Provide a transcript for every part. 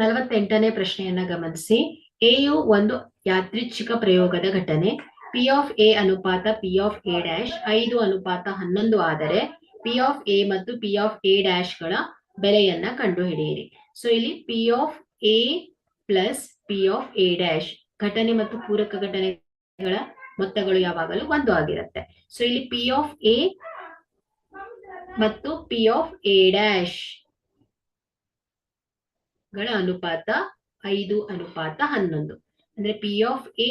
ನಲವತ್ತೆಂಟನೇ ಪ್ರಶ್ನೆಯನ್ನ ಗಮನಿಸಿ. ಎಯು ಒಂದು ಯಾದೃಚ್ಛಿಕ ಪ್ರಯೋಗದ ಘಟನೆ. ಪಿ ಆಫ್ ಎ ಅನುಪಾತ ಪಿ ಆಫ್ ಎ ಡ್ಯಾಶ್ ಐದು ಅನುಪಾತ ಹನ್ನೊಂದು ಆದರೆ ಪಿ ಆಫ್ ಎ ಮತ್ತು ಪಿ ಆಫ್ ಎ ಡ್ಯಾಶ್ಗಳ ಬೆಲೆಯನ್ನ ಕಂಡುಹಿಡಿಯಿರಿ. ಸೊ ಇಲ್ಲಿ P of A plus P of A dash ಘಟನೆ ಮತ್ತು ಪೂರಕ ಘಟನೆಗಳ ಮೊತ್ತಗಳು ಯಾವಾಗಲೂ ಒಂದು ಆಗಿರುತ್ತೆ. ಸೊ ಇಲ್ಲಿ ಪಿ ಆಫ್ ಎ ಮತ್ತು ಪಿ ಆಫ್ ಎ ಡ್ಯಾಶ್ ಗಳ ಅನುಪಾತ ಐದು ಅನುಪಾತ ಹನ್ನೊಂದು. ಅಂದ್ರೆ ಪಿ ಆಫ್ ಎ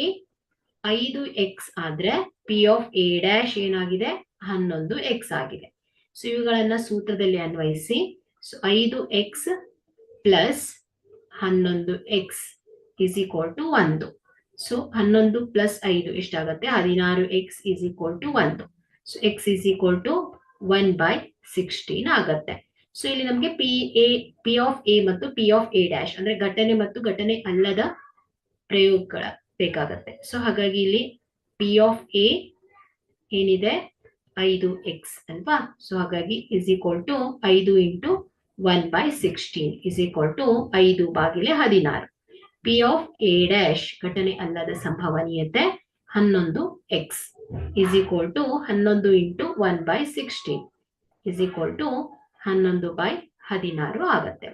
ಐದು ಎಕ್ಸ್ ಆದ್ರೆ ಪಿ ಆಫ್ ಎ ಡ್ಯಾಶ್ ಏನಾಗಿದೆ? ಹನ್ನೊಂದು ಎಕ್ಸ್ ಆಗಿದೆ. ಸೊ ಇವುಗಳನ್ನ ಸೂತ್ರದಲ್ಲಿ ಅನ್ವಯಿಸಿ. ಸೊ ಐದು ಎಕ್ಸ್ ಪ್ಲಸ್ ಹನ್ನೊಂದು ಎಕ್ಸ್ ಇಸ್ ಈಕ್ವಲ್ ಟು ಒಂದು. ಸೊ ಹನ್ನೊಂದು ಪ್ಲಸ್ ಐದು ಎಷ್ಟಾಗತ್ತೆ? ಹದಿನಾರು ಎಕ್ಸ್ ಇಸ್ ಈಕ್ವಲ್ ಟು ಒಂದು. So X is equal to one by sixteen ಆಗತ್ತೆ. ಸೊ ಇಲ್ಲಿ ನಮಗೆ P A P of A ಮತ್ತು ಪಿ ಆಫ್ ಎ ಡ್ಯಾಶ್ ಅಂದ್ರೆ ಘಟನೆ ಮತ್ತು ಘಟನೆ ಅಲ್ಲದ ಪ್ರಯೋಗಗಳ ಬೇಕಾಗತ್ತೆ. ಸೊ ಹಾಗಾಗಿ ಇಲ್ಲಿ ಪಿ ಆಫ್ ಎ ಏನಿದೆ? ಐದು ಎಕ್ಸ್ ಅಲ್ವಾ? ಸೊ ಹಾಗಾಗಿ ಇಸ್ ಈಕ್ವಲ್ ಟು ಐದು into one by sixteen is equal to ಐದು ಬಾಗಿಲೆ ಹದಿನಾರು. ಪಿ ಆಫ್ ಎ ಡ್ಯಾಶ್ ಘಟನೆ ಅಲ್ಲದ ಸಂಭವನೀಯತೆ ಹನ್ನೊಂದು ಎಕ್ಸ್ ಇಸ್ ಈಕ್ವಲ್ ಟು ಹನ್ನೊಂದು into one by sixteen is equal to ಹನ್ನೊಂದು ಬೈ ಹದಿನಾರು ಆಗತ್ತೆ.